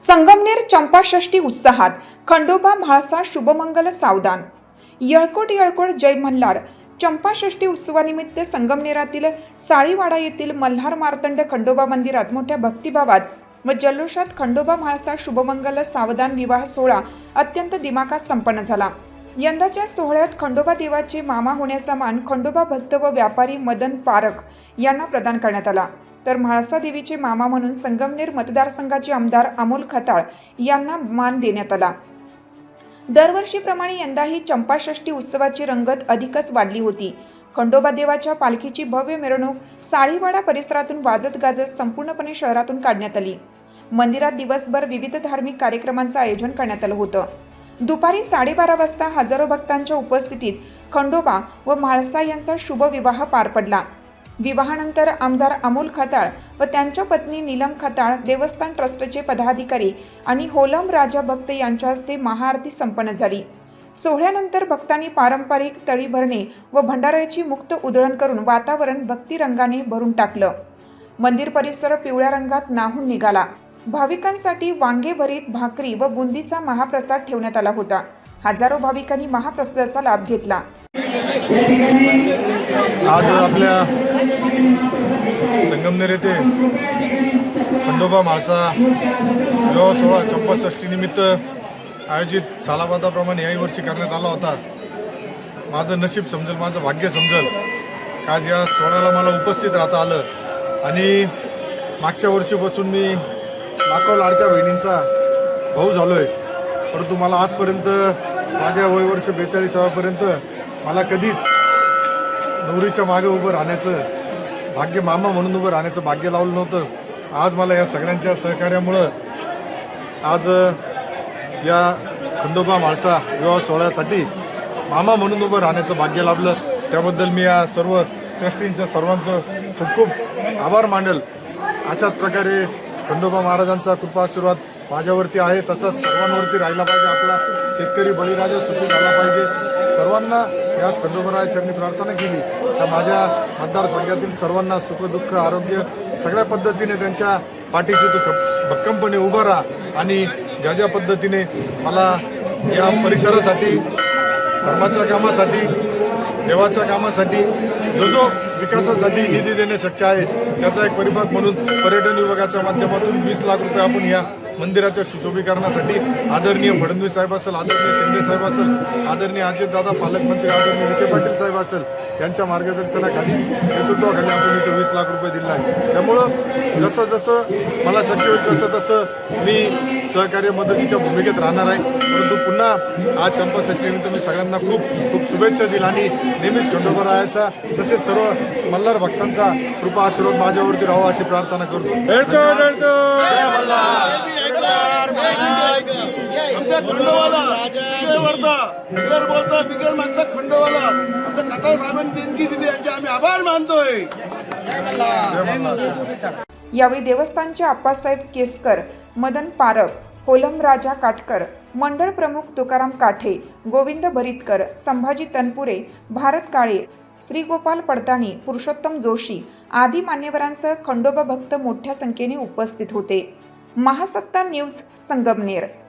संगमनेर चंपाषष्ठी उत्साहात खंडोबा म्हाळसा शुभमंगल सावधान. यळकोट यळकोट जय मल्हार. चंपाषष्ठी उत्सवानिमित्त संगमनेरातील साळीवाडा येथील मल्हार मार्तंड खंडोबा मंदिरात मोठ्या भक्तिभावात व जल्लोषात खंडोबा म्हाळसा शुभमंगल सावधान विवाह सोहळा अत्यंत दिमाखात संपन्न झाला. यंदाच्या सोहळ्यात खंडोबा देवाचे मामा होण्याचा मान खंडोबा भक्त व व्यापारी मदन पारख यांना प्रदान करण्यात आला. तर म्हाळसा देवीचे मामा म्हणून संगमनेर मतदारसंघाचे आमदार अमोल खताळ यांना मान देण्यात आला. दरवर्षीप्रमाणे यंदाही चंपाषष्ठी उत्सवाची रंगत अधिकच वाढली होती. खंडोबा देवाच्या पालखीची भव्य मिरवणूक साळीवाडा परिसरातून वाजत गाजत संपूर्णपणे शहरातून काढण्यात आली. मंदिरात दिवसभर विविध धार्मिक कार्यक्रमांचं आयोजन करण्यात आलं होतं. दुपारी साडेबारा वाजता हजारो भक्तांच्या उपस्थितीत खंडोबा व म्हाळसा यांचा शुभविवाह पार पडला. विवाहानंतर आमदार अमोल खताळ व त्यांच्या पत्नी नीलम खताळ देवस्थान ट्रस्टचे पदाधिकारी आणि होलम राजा भक्त यांच्या हस्ते महाआरती संपन्न झाली. सोहळ्यानंतर भक्तांनी पारंपरिक तळी भरणे व भंडाऱ्याची मुक्त उधळण करून वातावरण भक्तिरंगाने भरून टाकलं. मंदिर परिसर पिवळ्या रंगात नाहून निघाला. भाविकांसाठी वांगे भरीत भाकरी व बुंदीचा महाप्रसाद ठेवण्यात आला होता. हजारो भाविकांनी महाप्रसादाचा लाभ घेतला. आज आपल्या संगमनेर येथे खंडोबा म्हाळसा विवाह सोहळा चंपाषष्टीनिमित्त आयोजित सालाबादाप्रमाणे याही वर्षी करण्यात आला होता. माझं नशीब समजेल माझं भाग्य समजेल. का आज या सोहळ्याला मला उपस्थित राहता आलं. आणि मागच्या वर्षीपासून मी लाखो लाडक्या बहिणींचा भाऊ झालो आहे परंतु मला आजपर्यंत माझ्या वय वर्ष बेचाळीसाव्यापर्यंत मला कधीच नवरीच्या मागे उभं राहण्याचं भाग्य मामा म्हणून उभं राहण्याचं भाग्य लावलं नव्हतं. आज मला या सगळ्यांच्या सहकार्यामुळं आज या खंडोबा म्हाळसा विवाह सोहळ्यासाठी मामा म्हणून उभं राहण्याचं भाग्य लाभलं. त्याबद्दल मी या सर्व ट्रस्टींच्या सर्वांचं खूप खूप आभार मांडल अशाच प्रकारे खंडोबा महाराजांचा कृपा आशीर्वाद माझ्यावरती आहे. तसाच सर्वांवरती राहिला पाहिजे आपला. शेतकरी बळीराजा सुखी झाला पाहिजे. सर्वांना प्रकाश खंडोबराया प्रार्थना केली. तर माझ्या मतदारसंघातील सर्वांना सुखदुःख आरोग्य सगळ्या पद्धतीने त्यांच्या पाठीशी तू भक्कमपणे उभं राहा. आणि ज्या ज्या पद्धतीने मला या परिसरासाठी धर्माच्या कामासाठी देवाच्या कामासाठी जो जो विकासासाठी निधी देणे शक्य आहे त्याचा एक परिभाग म्हणून पर्यटन विभागाच्या माध्यमातून वीस लाख रुपये आपण या मंदिराच्या सुशोभीकरणासाठी आदरणीय फडणवीस साहेब असेल आदरणीय शिंदे साहेब असेल आदरणीय अजितदादा पालकमंत्री आदरणीय विखे पाटील साहेब असेल यांच्या मार्गदर्शनाखाली नेतृत्वाखाली आपण इथे वीस लाख रुपये दिले आहे त्यामुळं जसं जसं मला शक्य होईल तसं तसं मी सहकार्य मदतीच्या भूमिकेत राहणार आहे. परंतु पुन्हा आज चंपाषष्टीनिमित्त मी सगळ्यांना खूप खूप शुभेच्छा दिल्या आणि नेहमीच खंडोबा राहायचा तसेच सर्व मल्हार भक्तांचा कृपा आशीर्वाद माझ्यावरती राहावा अशी प्रार्थना करतो. आमच्या खंडोवाला. बिगर वर्धा बिगर बोलता बिगर मागता खंडोवाला. आमच्या कथा साहेबांनी देणगी दिली यांचे आम्ही आभार मानतोय. यावेळी देवस्थानचे आप्पासाहेब केसकर मदन पारख होलम राजा काटकर मंडळ प्रमुख तुकाराम काठे गोविंद भरितकर संभाजी तनपुरे भारत काळे श्रीगोपाल पडताणी पुरुषोत्तम जोशी आदी मान्यवरांसह खंडोबा भक्त मोठ्या संख्येने उपस्थित होते. महासत्ता न्यूज संगमनेर.